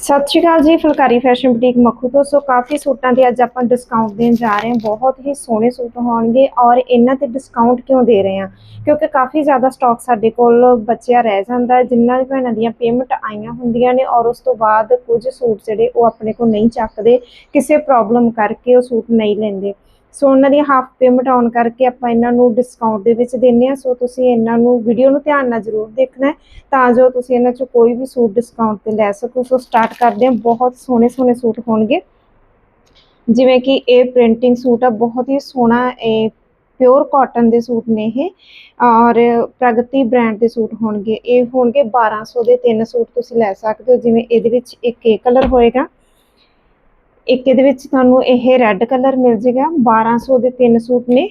ਸਤਿ ਸ਼੍ਰੀ ਅਕਾਲ ਜੀ, phulkari fashion boutique Makhu ਤੋਂ। ਸੋ ਕਾਫੀ ਸੂਟਾਂ 'ਤੇ ਅੱਜ ਆਪਾਂ ਡਿਸਕਾਊਂਟ ਦੇਣ ਜਾ ਰਹੇ ਹਾਂ। ਬਹੁਤ ਹੀ ਸੋਹਣੇ ਸੂਟ ਹੋਣਗੇ ਔਰ ਇਹਨਾਂ ਤੇ ਡਿਸਕਾਊਂਟ ਕਿਉਂ ਦੇ ਰਹੇ ਹਾਂ? ਕਿਉਂਕਿ ਕਾਫੀ ਜ਼ਿਆਦਾ ਸਟਾਕ ਸਾਡੇ ਕੋਲ ਬਚਿਆ ਰਹਿ ਜਾਂਦਾ ਹੈ। ਜਿਨ੍ਹਾਂ ਦੀ ਭੈਣਾਂ ਦੀਆਂ ਪੇਮੈਂਟ ਆਈਆਂ ਹੁੰਦੀਆਂ ਨੇ ਔਰ ਉਸ ਤੋਂ ਬਾਅਦ ਕੁਝ ਸੂਟ ਜਿਹੜੇ ਉਹ ਆਪਣੇ ਕੋਲ ਨਹੀਂ ਚੱਕਦੇ। ਕਿਸੇ ਪ੍ਰੋਬਲਮ ਕਰਕੇ ਉਹ ਸੂਟ ਨਹੀਂ ਲੈਂਦੇ। ਸੋ ਉਹਨਾਂ ਦੀ ਹਾਫ ਪੇਮੈਂਟ ਆਉਣ ਕਰਕੇ ਆਪਾਂ ਇਹਨਾਂ ਨੂੰ ਡਿਸਕਾਊਂਟ ਦੇ ਵਿੱਚ ਦਿੰਨੇ ਆ ਸੋ ਤੁਸੀਂ ਇਹਨਾਂ ਨੂੰ ਵੀਡੀਓ ਨੂੰ ਧਿਆਨ ਨਾਲ ਜ਼ਰੂਰ ਦੇਖਣਾ ਤਾਂ ਜੋ ਤੁਸੀਂ ਇਹਨਾਂ ਚੋਂ ਕੋਈ ਵੀ ਸੂਟ ਡਿਸਕਾਊਂਟ ਤੇ ਲੈ ਸਕੋ। ਸੋ ਸਟਾਰਟ ਕਰਦੇ ਹਾਂ। ਬਹੁਤ ਸੋਹਣੇ ਸੋਹਣੇ ਸੂਟ ਹੋਣਗੇ। ਜਿਵੇਂ ਕਿ ਇਹ ਪ੍ਰਿੰਟਿੰਗ ਸੂਟ ਆ, ਬਹੁਤ ਹੀ ਸੋਹਣਾ ਇਹ ਪਿਓਰ ਕਾਟਨ ਦੇ ਸੂਟ ਨੇ ਇਹ। ਔਰ ਪ੍ਰਗਤੀ ਬ੍ਰਾਂਡ ਦੇ ਸੂਟ ਹੋਣਗੇ। ਇਹ ਹੋਣਗੇ 1200 ਦੇ ਤਿੰਨ ਸੂਟ ਤੁਸੀਂ ਲੈ ਸਕਦੇ ਹੋ। ਜਿਵੇਂ ਇਹਦੇ ਵਿੱਚ ਇੱਕ ਇਹ ਕਲਰ ਹੋਏਗਾ। ਇੱਕ ਇਹਦੇ ਵਿੱਚ ਤੁਹਾਨੂੰ ਇਹ ਰੈੱਡ ਕਲਰ ਮਿਲ ਜੇਗਾ 1200 ਦੇ ਤਿੰਨ ਸੂਟ ਨੇ।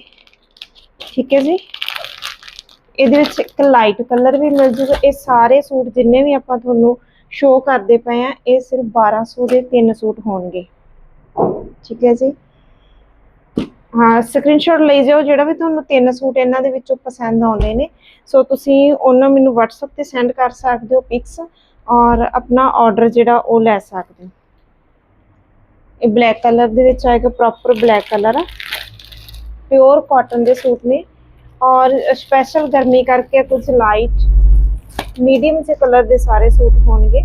ਠੀਕ ਹੈ ਜੀ? ਇਹਦੇ ਵਿੱਚ ਇੱਕ ਲਾਈਟ ਕਲਰ ਵੀ ਮਿਲ ਜੂਗਾ। ਇਹ ਸਾਰੇ ਸੂਟ ਜਿੰਨੇ ਵੀ ਆਪਾਂ ਤੁਹਾਨੂੰ ਸ਼ੋਅ ਕਰਦੇ ਪਏ ਆ ਇਹ ਸਿਰਫ 1200 ਦੇ ਤਿੰਨ ਸੂਟ ਹੋਣਗੇ। ਠੀਕ ਹੈ ਜੀ? ਹਾਂ ਸਕਰੀਨਸ਼ਾਟ ਲਈ ਜਾਓ, ਜਿਹੜਾ ਵੀ ਤੁਹਾਨੂੰ ਤਿੰਨ ਸੂਟ ਇਹਨਾਂ ਦੇ ਵਿੱਚੋਂ ਪਸੰਦ ਆਉਂਦੇ ਨੇ। ਸੋ ਤੁਸੀਂ ਉਹਨਾਂ ਮੈਨੂੰ WhatsApp ਤੇ ਸੈਂਡ ਕਰ ਸਕਦੇ ਹੋ ਪਿਕਸ ਔਰ ਆਪਣਾ ਆਰਡਰ ਜਿਹੜਾ ਉਹ ਲੈ ਸਕਦੇ ਹੋ। ਇਹ ਬਲੈਕ ਕਲਰ ਦੇ ਵਿੱਚ ਆਏਗਾ ਪ੍ਰੋਪਰ ਬਲੈਕ ਕਲਰ ਆ। ਪਿਓਰ ਕਾਟਨ ਦੇ ਸੂਟ ਨੇ। ਔਰ ਸਪੈਸ਼ਲ ਗਰਮੀ ਕਰਕੇ ਕੁਝ ਲਾਈਟ ਮੀਡੀਅਮ ਜਿਹੇ ਕਲਰ ਦੇ ਸਾਰੇ ਸੂਟ ਹੋਣਗੇ।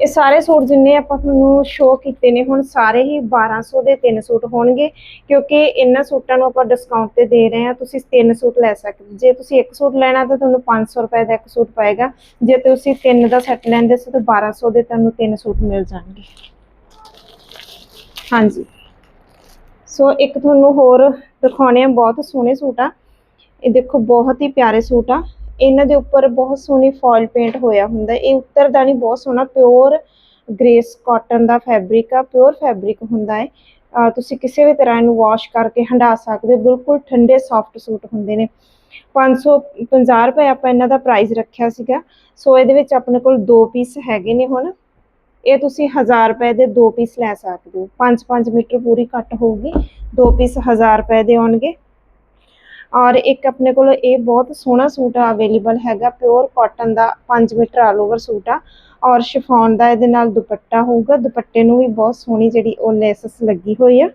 ਇਹ ਸਾਰੇ ਸੂਟ ਜਿੰਨੇ ਆਪਾਂ ਤੁਹਾਨੂੰ ਸ਼ੋਅ ਕੀਤੇ ਨੇ, ਹੁਣ ਸਾਰੇ ਹੀ 1200 ਦੇ ਤਿੰਨ ਸੂਟ ਹੋਣਗੇ, ਕਿਉਂਕਿ ਇਹਨਾਂ ਸੂਟਾਂ ਨੂੰ ਆਪਾਂ ਡਿਸਕਾਊਂਟ ਤੇ ਦੇ ਰਹੇ ਹਾਂ, ਤੁਸੀਂ ਤਿੰਨ ਸੂਟ ਲੈ ਸਕਦੇ ਜੇ ਤੁਸੀਂ ਇੱਕ ਸੂਟ ਲੈਣਾ ਤਾਂ ਤੁਹਾਨੂੰ 500 ਰੁਪਏ ਦਾ ਇੱਕ ਸੂਟ ਪਏਗਾ, ਜੇ ਤੁਸੀਂ ਤਿੰਨ ਦਾ ਸੈੱਟ ਲੈਂਦੇ ਹੋ ਤਾਂ 1200 ਦੇ ਤੁਹਾਨੂੰ ਤਿੰਨ ਸੂਟ ਮਿਲ ਜਾਣਗੇ। ਹਾਂਜੀ। ਸੋ ਇੱਕ ਤੁਹਾਨੂੰ ਹੋਰ ਦਿਖਾਉਣੇ ਆ, ਬਹੁਤ ਸੋਹਣੇ ਸੂਟ ਆ। ਇਹ ਦੇਖੋ, ਬਹੁਤ ਹੀ ਪਿਆਰੇ ਸੂਟ ਆ। ਇਹਨਾਂ ਦੇ ਉੱਪਰ ਬਹੁਤ ਸੋਹਣੀ ਫੋਇਲ ਪੇਂਟ ਹੋਇਆ ਹੁੰਦਾ। ਇਹ ਉੱਤਰਦਾ ਨਹੀਂ ਬਹੁਤ ਸੋਹਣਾ, ਪਿਓਰ ਗ੍ਰੇਸ ਕਾਟਨ ਦਾ ਫੈਬਰਿਕ ਆ, ਪਿਓਰ ਫੈਬਰਿਕ ਹੁੰਦਾ ਹੈ। ਤੁਸੀਂ ਕਿਸੇ ਵੀ ਤਰ੍ਹਾਂ ਇਹਨੂੰ ਵਾਸ਼ ਕਰਕੇ ਹੰਡਾ ਸਕਦੇ ਹੋ, ਬਿਲਕੁਲ ਠੰਡੇ ਸੌਫਟ ਸੂਟ ਹੁੰਦੇ ਨੇ। 550 ਰੁਪਏ ਆਪਾਂ ਇਹਨਾਂ ਦਾ ਪ੍ਰਾਈਸ ਰੱਖਿਆ ਸੀਗਾ। ਸੋ ਇਹਦੇ ਵਿੱਚ ਆਪਣੇ ਕੋਲ ਦੋ ਪੀਸ ਹੈਗੇ ਨੇ ਹੁਣ। ਇਹ ਤੁਸੀਂ 1000 ਰੁਪਏ ਦੇ ਦੋ ਪੀਸ ਲੈ ਸਕਦੇ ਹੋ। 5-5 ਮੀਟਰ ਪੂਰੀ ਕੱਟ ਹੋਊਗੀ। ਦੋ ਪੀਸ 1000 ਰੁਪਏ ਦੇ ਆਉਣਗੇ। ਔਰ ਇੱਕ ਆਪਣੇ ਕੋਲ ਇਹ ਬਹੁਤ ਸੋਹਣਾ ਸੂਟ ਅਵੇਲੇਬਲ ਹੈਗਾ ਪਿਓਰ ਕਾਟਨ ਦਾ 5 ਮੀਟਰ ਆਲ ਓਵਰ ਸੂਟ ਆ। ਔਰ ਸ਼ਿਫੋਨ ਦਾ ਇਹਦੇ ਨਾਲ ਦੁਪੱਟਾ ਹੋਊਗਾ, ਦੁਪੱਟੇ ਨੂੰ ਵੀ ਬਹੁਤ ਸੋਹਣੀ ਜਿਹੜੀ ਉਹ ਲੈਸਸ ਲੱਗੀ ਹੋਈ ਆ।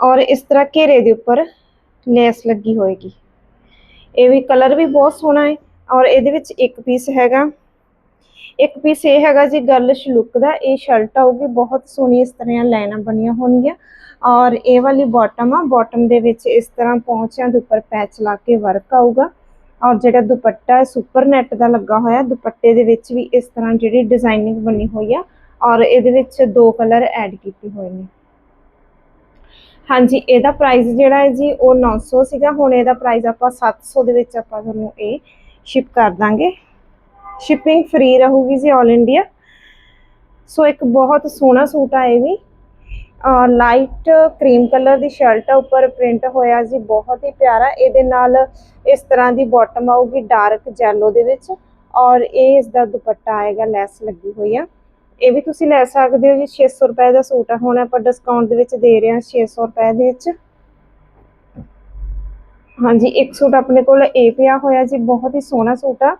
ਔਰ ਇਸ ਤਰ੍ਹਾਂ ਘੇਰੇ ਦੇ ਉੱਪਰ ਲੈਸ ਲੱਗੀ ਹੋਏਗੀ। ਇਹ ਵੀ ਕਲਰ ਵੀ ਬਹੁਤ ਸੋਹਣਾ ਹੈ ਔਰ ਇਹਦੇ ਵਿੱਚ ਇੱਕ ਪੀਸ ਹੈਗਾ। ਇੱਕ ਪੀਸ ਇਹ ਹੈਗਾ ਜੀ ਗਰਲਿਸ਼ ਲੁੱਕ ਦਾ, ਇਹ ਸ਼ਰਟ ਆਊਗੀ, ਬਹੁਤ ਸੋਹਣੀ ਇਸ ਤਰ੍ਹਾਂ ਲਾਈਨਾਂ ਬਣੀਆਂ ਹੋਣਗੀਆਂ। ਔਰ ਇਹ ਵਾਲੀ ਬਾਟਮ ਆ ਬਾਟਮ ਦੇ ਵਿੱਚ ਇਸ ਤਰ੍ਹਾਂ ਪੌਂਚਿਆਂ ਦੇ ਉੱਪਰ ਪੈਚ ਲਾ ਕੇ ਵਰਕ ਆਊਗਾ। ਔਰ ਜਿਹੜਾ ਦੁਪੱਟਾ ਹੈ ਸੁਪਰ ਨੈਟ ਦਾ ਲੱਗਾ ਹੋਇਆ, ਦੁਪੱਟੇ ਦੇ ਵਿੱਚ ਵੀ ਇਸ ਤਰ੍ਹਾਂ ਜਿਹੜੀ ਡਿਜ਼ਾਈਨਿੰਗ ਬਣੀ ਹੋਈ ਆ। ਔਰ ਇਹਦੇ ਵਿੱਚ ਦੋ ਕਲਰ ਐਡ ਕੀਤੇ ਹੋਏ ਨੇ। ਹਾਂਜੀ, ਇਹਦਾ ਪ੍ਰਾਈਸ ਜਿਹੜਾ ਹੈ ਜੀ, ਉਹ 900 ਸੀਗਾ। ਹੁਣ ਇਹਦਾ ਪ੍ਰਾਈਸ ਆਪਾਂ 700 ਦੇ ਵਿੱਚ ਆਪਾਂ ਤੁਹਾਨੂੰ ਇਹ ਸ਼ਿਪ ਕਰ ਦਾਂਗੇ। ਸ਼ਿਪਿੰਗ ਫ੍ਰੀ ਰਹੂਗੀ ਜੀ 올 ਇੰਡੀਆ ਸੋ ਇੱਕ ਬਹੁਤ ਸੋਹਣਾ ਸੂਟ ਆ ਇਹ ਵੀ ਲਾਈਟ ਕਰੀਮ ਕਲਰ ਦੀ ਸ਼ਰਟ ਆ, ਉੱਪਰ ਪ੍ਰਿੰਟ ਹੋਇਆ ਜੀ, ਬਹੁਤ ਹੀ ਪਿਆਰਾ। ਇਹਦੇ ਨਾਲ ਇਸ ਤਰ੍ਹਾਂ ਦੀ ਬਾਟਮ ਆਊਗੀ ਡਾਰਕ ਜੈਲੋ ਦੇ ਵਿੱਚ। ਔਰ ਇਹ ਇਸ ਦਾ ਦੁਪੱਟਾ ਆਏਗਾ, ਲੈਸ ਲੱਗੀ ਹੋਈ ਆ। ਇਹ ਵੀ ਤੁਸੀਂ ਲੈ ਸਕਦੇ ਹੋ ਜੀ 600 ਰੁਪਏ ਦਾ ਸੂਟ ਆ। ਹੁਣ ਆਪਾਂ ਡਿਸਕਾਊਂਟ ਦੇ ਵਿੱਚ ਦੇ ਰਹੇ ਹਾਂ 600 ਰੁਪਏ ਦੇ ਵਿੱਚ। ਹਾਂਜੀ, ਇੱਕ ਸੂਟ ਆਪਣੇ ਕੋਲ ਇਹ ਪਿਆ ਹੋਇਆ ਜੀ, ਬਹੁਤ ਹੀ ਸੋਹਣਾ ਸੂਟ ਆ।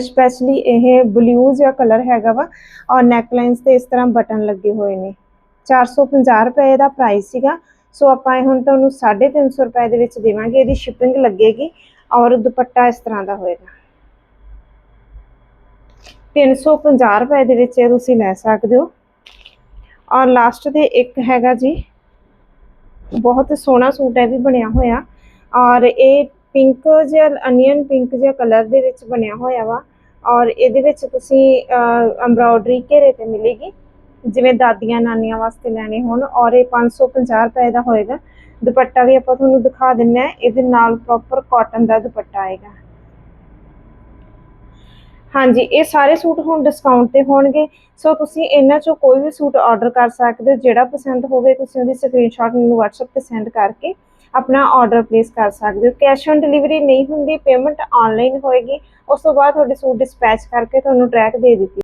ਸਪੈਸ਼ਲੀ ਇਹ ਬਲੂ ਜਿਹਾ ਕਲਰ ਹੈਗਾ ਵਾ, ਔਰ ਨੈਕ ਲਾਈਨਸ ਤੇ ਇਸ ਤਰ੍ਹਾਂ ਬਟਨ ਲੱਗੇ ਹੋਏ ਨੇ। 450 ਰੁਪਏ ਦਾ ਪ੍ਰਾਈਸ ਸੀਗਾ, ਸੋ ਆਪਾਂ ਇਹ ਹੁਣ ਤੁਹਾਨੂੰ 350 ਰੁਪਏ ਦੇ ਵਿੱਚ ਦੇਵਾਂਗੇ, ਇਹਦੀ ਸ਼ਿਪਿੰਗ ਲੱਗੇਗੀ, ਔਰ ਦੁਪੱਟਾ ਇਸ ਤਰ੍ਹਾਂ ਦਾ ਹੋਏਗਾ। 350 ਰੁਪਏ ਦੇ ਵਿੱਚ ਇਹ ਤੁਸੀਂ ਲੈ ਸਕਦੇ ਹੋ। ਔਰ ਲਾਸਟ ਤੇ ਇੱਕ ਹੈਗਾ ਜੀ, ਬਹੁਤ ਸੋਹਣਾ ਸੂਟ ਹੈ ਵੀ ਬਣਿਆ ਹੋਇਆ। ਔਰ ਇਹ ਪਿੰਕ ਜਿਹਾ, ਅਨੀਅਨ ਪਿੰਕ ਜਿਹਾ ਕਲਰ ਦੇ ਵਿੱਚ ਬਣਿਆ ਹੋਇਆ ਵਾ। ਔਰ ਇਹਦੇ ਵਿੱਚ ਤੁਸੀਂ ਐਮਬ੍ਰਾਇਡਰੀ ਘੇਰੇ ਤੇ ਮਿਲੇਗੀ। ਜਿਵੇਂ ਦਾਦੀਆਂ ਨਾਨੀਆਂ ਵਾਸਤੇ ਲੈਣੇ ਹੋਣ। ਔਰ ਇਹ 550 ਰੁਪਏ ਦਾ ਹੋਏਗਾ। ਦੁਪੱਟਾ ਵੀ ਆਪਾਂ ਤੁਹਾਨੂੰ ਦਿਖਾ ਦਿੰਨੇ ਆ। ਇਹਦੇ ਨਾਲ ਪ੍ਰੋਪਰ ਕਾਟਨ ਦਾ ਦੁਪੱਟਾ ਆਏਗਾ। ਹਾਂਜੀ, ਇਹ ਸਾਰੇ ਸੂਟ ਹੁਣ ਡਿਸਕਾਊਂਟ ਤੇ ਹੋਣਗੇ। ਸੋ ਤੁਸੀਂ ਇਹਨਾਂ ਚੋਂ ਕੋਈ ਵੀ ਸੂਟ ਆਰਡਰ ਕਰ ਸਕਦੇ ਹੋ। ਜਿਹੜਾ ਪਸੰਦ ਹੋਵੇ, ਤੁਸੀਂ ਉਹਦੀ ਸਕਰੀਨਸ਼ਾਟ ਮੈਨੂੰ WhatsApp ਤੇ ਸੈਂਡ ਕਰਕੇ ਆਪਣਾ ਆਰਡਰ ਪਲੇਸ ਕਰ ਸਕਦੇ ਹੋ। ਕੈਸ਼ ਔਨ ਡਿਲੀਵਰੀ ਨਹੀਂ ਹੁੰਦੀ ਪੇਮੈਂਟ ਆਨਲਾਈਨ ਹੋਏਗੀ। ਉਸ ਤੋਂ ਬਾਅਦ ਤੁਹਾਡੇ ਸੂਟ ਡਿਸਪੈਚ ਕਰਕੇ ਤੁਹਾਨੂੰ ਟਰੈਕ ਦੇ ਦਿੱਤੀ